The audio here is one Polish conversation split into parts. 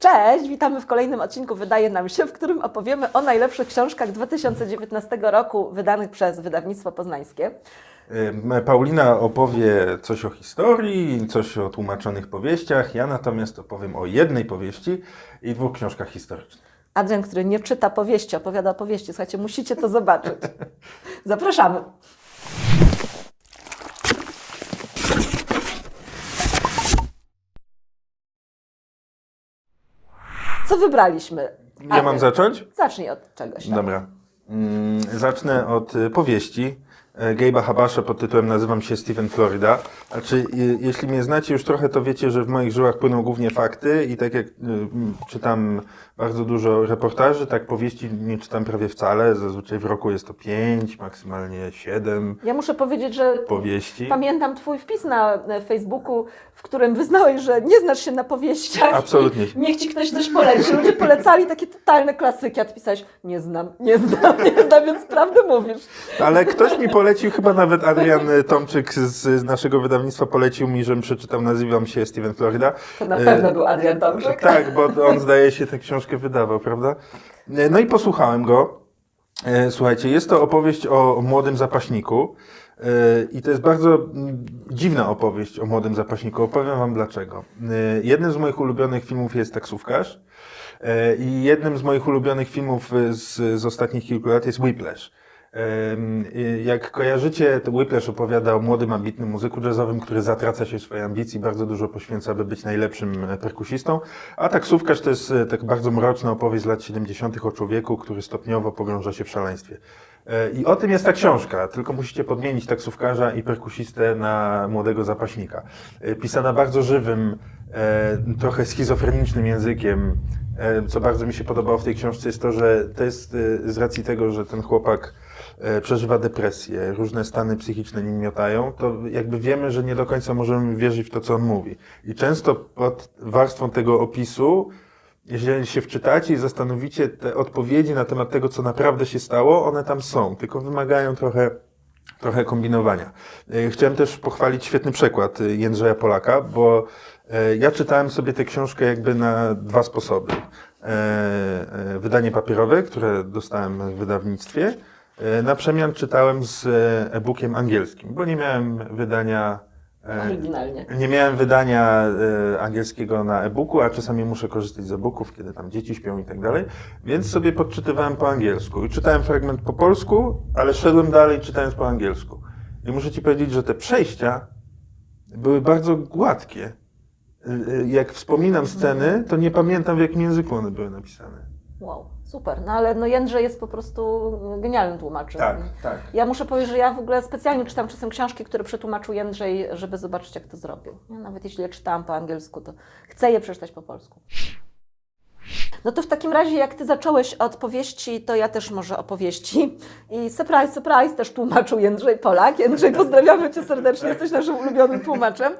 Cześć, witamy w kolejnym odcinku Wydaje nam się, w którym opowiemy o najlepszych książkach 2019 roku wydanych przez wydawnictwo poznańskie. Paulina opowie coś o historii, coś o tłumaczonych powieściach. Ja natomiast opowiem o jednej powieści i dwóch książkach historycznych. Adrian, który nie czyta powieści, opowiada opowieści. Słuchajcie, musicie to zobaczyć. Zapraszamy. Co wybraliśmy? Ja mam zacząć? Zacznij od czegoś. tam. Dobra. Mm, Zacznę od y, powieści Gabe'a Habasha pod tytułem Nazywam się Steven Florida. Znaczy, jeśli mnie znacie już trochę, to wiecie, że w moich żyłach płyną głównie fakty i tak jak mm, czytam bardzo dużo reportaży, tak powieści nie czytam prawie wcale. Zazwyczaj w roku jest to pięć, maksymalnie siedem Ja muszę powiedzieć, że powieści. Pamiętam Twój wpis na e, Facebooku, w którym wyznałeś, że nie znasz się na powieściach. Absolutnie. Niech Ci ktoś coś poleci. Ludzie polecali takie totalne klasyki, a Ty pisałeś, nie znam, nie znam, nie znam, więc prawdę mówisz. Ale ktoś mi polecił, chyba nawet Adrian Tomczyk z, naszego wydawnictwa polecił mi, żebym przeczytał, nazywam się Steven Florida. To na pewno był Adrian Tomczyk. Tak, bo on zdaje się tę książkę wydawał, prawda? E, No i posłuchałem go. Słuchajcie, jest to opowieść o młodym zapaśniku. I to jest bardzo mm, dziwna opowieść o młodym zapaśniku. Opowiem Wam dlaczego. Jednym z moich ulubionych filmów jest Taksówkarz. I jednym z moich ulubionych filmów z, z ostatnich kilku lat jest Whiplash. Y, Jak kojarzycie, to Whiplash opowiada o młodym, ambitnym muzyku jazzowym, który zatraca się w swojej ambicji, bardzo dużo poświęca, by być najlepszym e, perkusistą. A taksówkarz to jest e, tak bardzo mroczna opowieść z lat 70. o człowieku, który stopniowo pogrąża się w szaleństwie. E, I o tym jest ta książka, tylko musicie podmienić taksówkarza i perkusistę na młodego zapaśnika. Pisana bardzo żywym, trochę schizofrenicznym językiem. Co bardzo mi się podobało w tej książce jest to, że to jest z racji tego, że ten chłopak przeżywa depresję, różne stany psychiczne nim miotają, to jakby wiemy, że nie do końca możemy wierzyć w to, co on mówi. I często pod warstwą tego opisu, jeżeli się wczytacie i zastanowicie te odpowiedzi na temat tego, co naprawdę się stało, one tam są, tylko wymagają trochę trochę kombinowania. E, Chciałem też pochwalić świetny przekład e, Jędrzeja Polaka, bo e, ja czytałem sobie tę książkę jakby na dwa sposoby. E, e, Wydanie papierowe, które dostałem w wydawnictwie, e, na przemian czytałem z e, e-bookiem angielskim, bo nie miałem wydania e, Oryginalnie. nie miałem wydania e, angielskiego na e-booku, a czasami muszę korzystać z e-booków, kiedy tam dzieci śpią i tak dalej, więc sobie podczytywałem po angielsku. I czytałem fragment po polsku, ale szedłem dalej czytając po angielsku. I muszę Ci powiedzieć, że te przejścia były bardzo gładkie. E, e, Jak wspominam sceny, to nie pamiętam w jakim języku one były napisane. Wow, super. No ale no Jędrzej jest po prostu genialnym tłumaczem. tak. Ja muszę powiedzieć, że ja w ogóle specjalnie czytam czasem książki, które przetłumaczył Jędrzej, żeby zobaczyć, jak to zrobił. Nawet jeśli je czytałam po angielsku, to chcę je przeczytać po polsku. No to w takim razie, jak ty zacząłeś od powieści, to ja też może opowieści. I surprise, surprise, też tłumaczył Jędrzej Polak. Jędrzej, pozdrawiamy cię serdecznie, jesteś naszym ulubionym tłumaczem.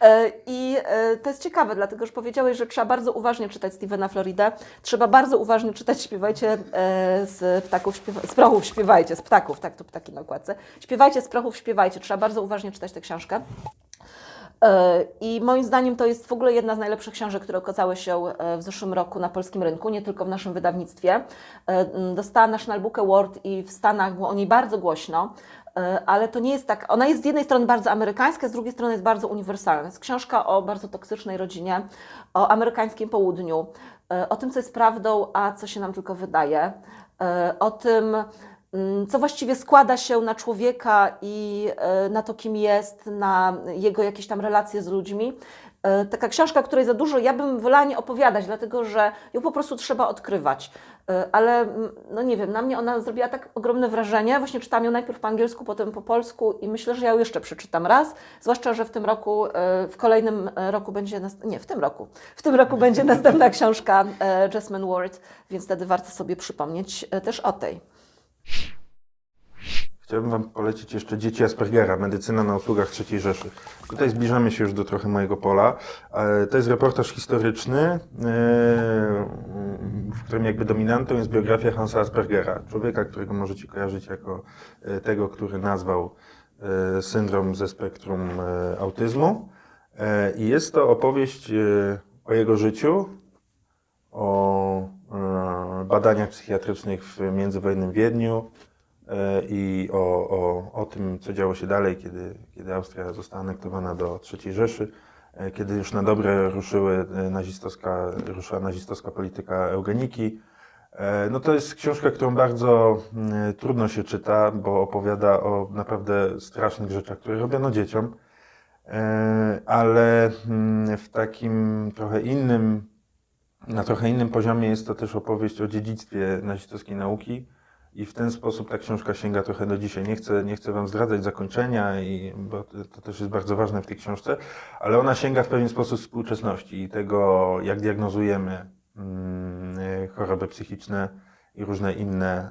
E, I e, to jest ciekawe, dlatego że powiedziałeś, że trzeba bardzo uważnie czytać Stevena Florida. Trzeba bardzo uważnie czytać Śpiewajcie e, z ptaków, śpiewa, z prochów śpiewajcie, z ptaków, tak, to ptaki na okładce. Śpiewajcie z prochów, śpiewajcie. Trzeba bardzo uważnie czytać tę książkę. E, I moim zdaniem to jest w ogóle jedna z najlepszych książek, które okazały się e, w zeszłym roku na polskim rynku, nie tylko w naszym wydawnictwie. E, Dostała National Book Award i w Stanach było o niej bardzo głośno, ale to nie jest tak. Ona jest z jednej strony bardzo amerykańska, z drugiej strony jest bardzo uniwersalna. Jest książka o bardzo toksycznej rodzinie, o amerykańskim południu, o tym, co jest prawdą, a co się nam tylko wydaje, o tym, co właściwie składa się na człowieka i e, na to, kim jest, na jego jakieś tam relacje z ludźmi. E, Taka książka, której za dużo ja bym wolała nie opowiadać, dlatego że ją po prostu trzeba odkrywać. E, Ale mm, no nie wiem, na mnie ona zrobiła tak ogromne wrażenie. Właśnie czytałam ją najpierw po angielsku, potem po polsku i myślę, że ja ją jeszcze przeczytam raz. Zwłaszcza, że w tym roku, w kolejnym roku będzie, nie, w tym roku, w tym roku będzie następna książka Jasmine Ward, więc wtedy warto sobie przypomnieć też o tej. Chciałbym Wam polecić jeszcze Dzieci Aspergera, medycyna na usługach III Rzeszy. Tutaj zbliżamy się już do trochę mojego pola. E, To jest reportaż historyczny, e, w którym jakby dominantą jest biografia Hansa Aspergera, człowieka, którego możecie kojarzyć jako e, tego, który nazwał syndrom ze spektrum autyzmu. I jest to opowieść o jego życiu, badaniach psychiatrycznych w międzywojennym Wiedniu e, i o, o, o tym, co działo się dalej, kiedy, kiedy Austria została anektowana do III Rzeszy, e, kiedy już na dobre ruszyły e, nazistowska, ruszyła nazistowska polityka eugeniki. No to jest książka, którą bardzo trudno się czyta, bo opowiada o naprawdę strasznych rzeczach, które robiono dzieciom, ale w takim trochę innym, na trochę innym poziomie jest to też opowieść o dziedzictwie nazistowskiej nauki i w ten sposób ta książka sięga trochę do dzisiaj. Nie chcę, nie chcę Wam zdradzać zakończenia, i, bo to, też jest bardzo ważne w tej książce, ale ona sięga w pewien sposób współczesności i tego, jak diagnozujemy mm, choroby psychiczne i różne inne,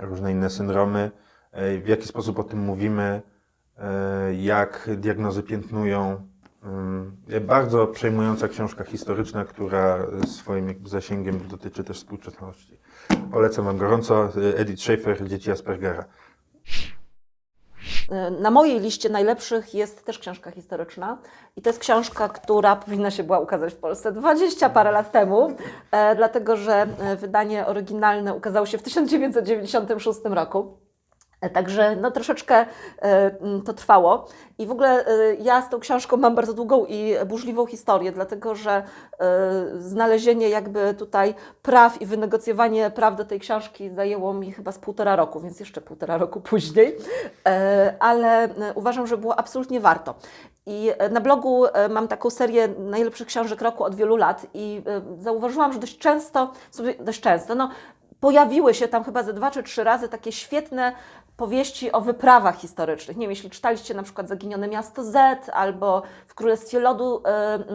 e, różne inne syndromy, e, w jaki sposób o tym mówimy, e, jak diagnozy piętnują. Ym, Bardzo przejmująca książka historyczna, która swoim zasięgiem dotyczy też współczesności. Polecam Wam gorąco. Edith Schaefer, Dzieci Aspergera. E, Na mojej liście najlepszych jest też książka historyczna i to jest książka, która powinna się była ukazać w Polsce 20 parę lat temu, e, dlatego że e, wydanie oryginalne ukazało się w 1996 roku. Także no, troszeczkę e, m, to trwało. I w ogóle e, ja z tą książką mam bardzo długą i burzliwą historię, dlatego że e, znalezienie jakby tutaj praw i wynegocjowanie praw do tej książki zajęło mi chyba z półtora roku, więc jeszcze półtora roku później. Ale uważam, że było absolutnie warto. I na blogu mam taką serię najlepszych książek roku od wielu lat i zauważyłam, że dość często, dość często, no, pojawiły się tam chyba ze dwa czy trzy razy takie świetne powieści o wyprawach historycznych. Nie wiem, jeśli czytaliście na przykład Zaginione Miasto Z albo W Królestwie Lodu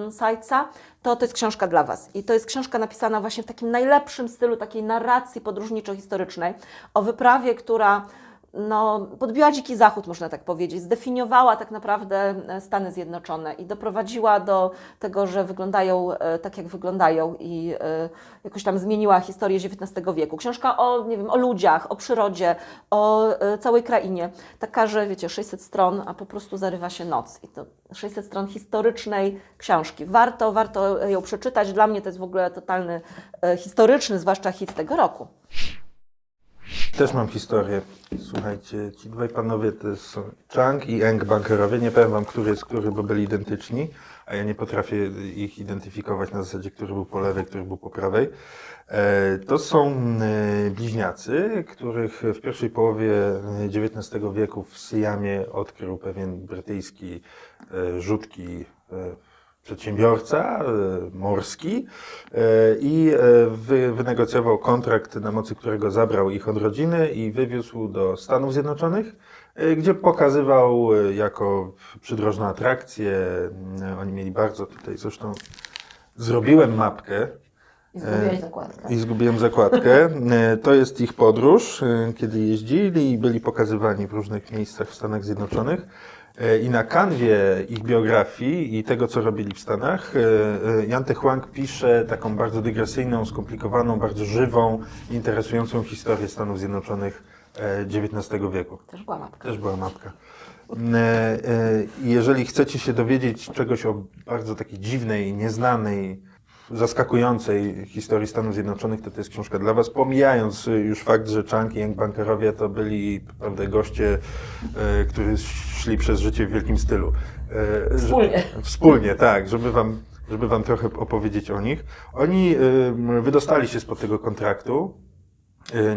y, Sajca, to to jest książka dla Was. I to jest książka napisana właśnie w takim najlepszym stylu takiej narracji podróżniczo-historycznej o wyprawie, która no, podbiła dziki zachód, można tak powiedzieć, zdefiniowała tak naprawdę e, Stany Zjednoczone i doprowadziła do tego, że wyglądają e, tak, jak wyglądają i e, jakoś tam zmieniła historię XIX wieku. Książka o, nie wiem, o ludziach, o przyrodzie, o całej krainie. Taka, że wiecie, 600 stron, a po prostu zarywa się noc. I to 600 stron historycznej książki. Warto, warto ją przeczytać. Dla mnie to jest w ogóle totalny historyczny, zwłaszcza hit tego roku. Też mam historię. Słuchajcie, ci dwaj panowie to są Chang i Eng bankerowie. Nie powiem wam, który jest który, bo byli identyczni, a ja nie potrafię ich identyfikować na zasadzie, który był po lewej, który był po prawej. E, To są e, bliźniacy, których w pierwszej połowie XIX wieku w Syjamie odkrył pewien brytyjski e, rzutki e, przedsiębiorca e, morski e, i e, wy, wynegocjował kontrakt, na mocy którego zabrał ich od rodziny i wywiózł do Stanów Zjednoczonych, gdzie pokazywał jako przydrożną atrakcję. Oni mieli bardzo tutaj, zresztą zrobiłem mapkę I zgubiłeś zakładkę. i zgubiłem zakładkę. To jest ich podróż, kiedy jeździli i byli pokazywani w różnych miejscach w Stanach Zjednoczonych. E, I na kanwie ich biografii i tego, co robili w Stanach, e, e, Jan Te Huang pisze taką bardzo dygresyjną, skomplikowaną, bardzo żywą, interesującą historię Stanów Zjednoczonych XIX wieku. Też była mapka. Też była mapka. E, i Jeżeli chcecie się dowiedzieć czegoś o bardzo takiej dziwnej, nieznanej, zaskakującej historii Stanów Zjednoczonych, to to jest książka dla Was. Pomijając y, już fakt, że Chang i Young Bankerowie to byli prawda, goście, e, którzy szli przez życie w wielkim stylu. E, że- Wspólnie. Wspólnie, tak, żeby Wam, żeby wam trochę opowiedzieć o nich. Oni y, wydostali się spod tego kontraktu.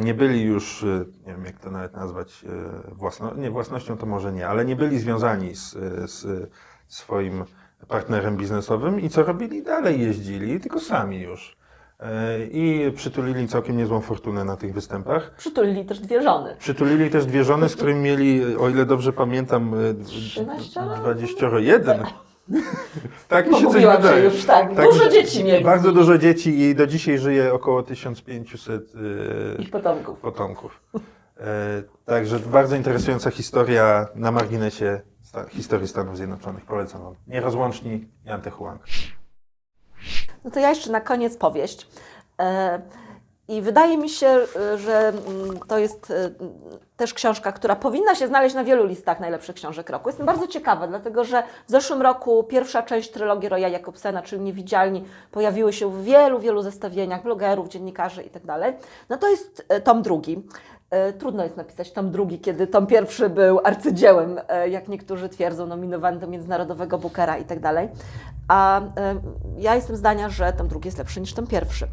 Nie byli już, nie wiem jak to nawet nazwać, własno, nie, własnością to może nie, ale nie byli związani z, z swoim partnerem biznesowym i co robili? Dalej jeździli, tylko sami już. Y, I przytulili całkiem niezłą fortunę na tych występach. Przytulili też dwie żony. Przytulili też dwie żony, z którymi mieli, o ile dobrze pamiętam, y, 13? 21. tak mi się coś Pomówiłam się wydaje. już, tak. Dużo dzieci mieli. Bardzo dużo dzieci i do dzisiaj żyje około 1500 Ich y, potomków. potomków. E, Także bardzo interesująca historia na marginesie historii Stanów Zjednoczonych. Polecam Wam. Nierozłączni Jan Te Huang. No to ja jeszcze na koniec powieść. E, I wydaje mi się, że mm, to jest y, też książka, która powinna się znaleźć na wielu listach najlepszych książek roku. Jestem bardzo ciekawa, dlatego że w zeszłym roku pierwsza część trylogii Roya Jakobsena, czyli Niewidzialni, pojawiły się w wielu, wielu zestawieniach blogerów, dziennikarzy itd. No to jest y, tom drugi. Y, Trudno jest napisać tom drugi, kiedy tom pierwszy był arcydziełem, y, jak niektórzy twierdzą, nominowany do Międzynarodowego Bookera i tak dalej. A y, ja jestem zdania, że tom drugi jest lepszy niż tom pierwszy.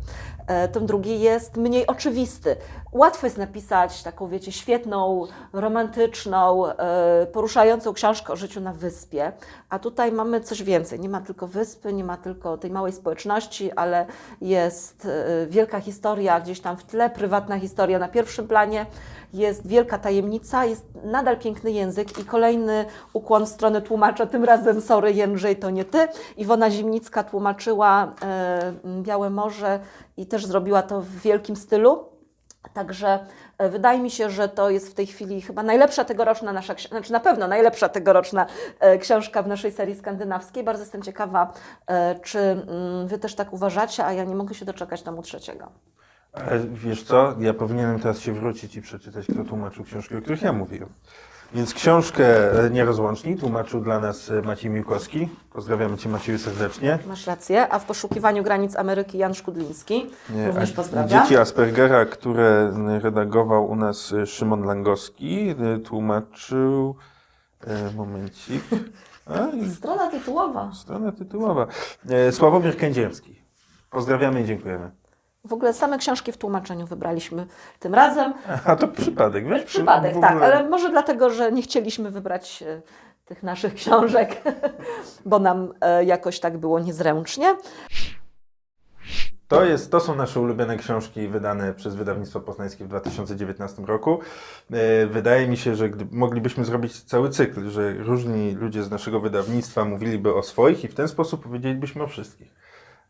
E, Tom drugi jest mniej oczywisty. Łatwo jest napisać taką, wiecie, świetną, romantyczną, e, poruszającą książkę o życiu na wyspie, a tutaj mamy coś więcej. Nie ma tylko wyspy, nie ma tylko tej małej społeczności, ale jest e, wielka historia gdzieś tam w tle, prywatna historia na pierwszym planie, jest wielka tajemnica, jest nadal piękny język i kolejny ukłon w stronę tłumacza, tym razem sorry Jędrzej, to nie ty. Iwona Zimnicka tłumaczyła e, Białe Morze i też zrobiła to w wielkim stylu. Także e, wydaje mi się, że to jest w tej chwili chyba najlepsza tegoroczna nasza, znaczy na pewno najlepsza tegoroczna e, książka w naszej serii skandynawskiej. Bardzo jestem ciekawa, czy mm, Wy też tak uważacie, a ja nie mogę się doczekać tomu trzeciego. Ale wiesz co, ja powinienem teraz się wrócić i przeczytać, kto tłumaczył książki, o których ja mówiłem. Więc książkę e, Nierozłączni tłumaczył dla nas e, Maciej Miłkowski. Pozdrawiamy Cię Macieju serdecznie. Masz rację. A w poszukiwaniu granic Ameryki Jan Szkudliński. Nie, Również pozdrawiam. Dzieci Aspergera, które redagował u nas e, Szymon Langowski, e, tłumaczył. E, momencik. I Strona tytułowa. strona tytułowa. E, Sławomir Kędzierski. Pozdrawiamy i dziękujemy. W ogóle same książki w tłumaczeniu wybraliśmy tym razem. A to przypadek, wiesz? Przypadek, W ogóle- tak, ale może dlatego, że nie chcieliśmy wybrać e, tych naszych książek, bo nam e, jakoś tak było niezręcznie. To, jest, to są nasze ulubione książki wydane przez wydawnictwo poznańskie w 2019 roku. E, Wydaje mi się, że gdy, moglibyśmy zrobić cały cykl, że różni ludzie z naszego wydawnictwa mówiliby o swoich i w ten sposób powiedzielibyśmy o wszystkich.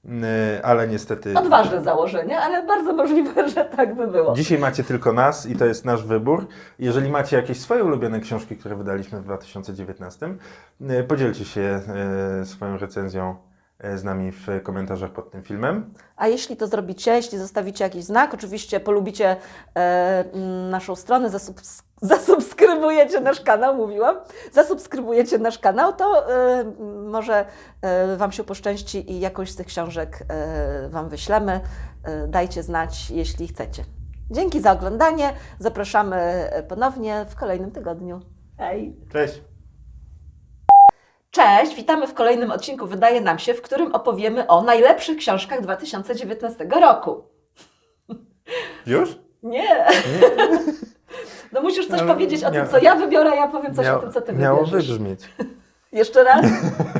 E, Ale niestety Odważne założenie, ale bardzo możliwe, że tak by było. dzisiaj macie tylko nas i to jest nasz wybór. Jeżeli macie jakieś swoje ulubione książki, które wydaliśmy w 2019, e, podzielcie się e, swoją recenzją z nami w komentarzach pod tym filmem. A jeśli to zrobicie, jeśli zostawicie jakiś znak, oczywiście polubicie e, m, naszą stronę, zasubs- zasubskrybujecie nasz kanał, mówiłam, zasubskrybujecie nasz kanał, to e, może e, Wam się poszczęści i jakąś z tych książek e, Wam wyślemy. E, dajcie znać, jeśli chcecie. Dzięki za oglądanie. Zapraszamy e, ponownie w kolejnym tygodniu. Hej! Cześć! Cześć, witamy w kolejnym odcinku Wydaje nam się, w którym opowiemy o najlepszych książkach 2019 roku. Już? Nie. No musisz coś Ale powiedzieć o tym, co ja wybiorę, a ja powiem coś o Miało- tym, co ty Miało wybierzesz. wybrzmieć. Jeszcze raz?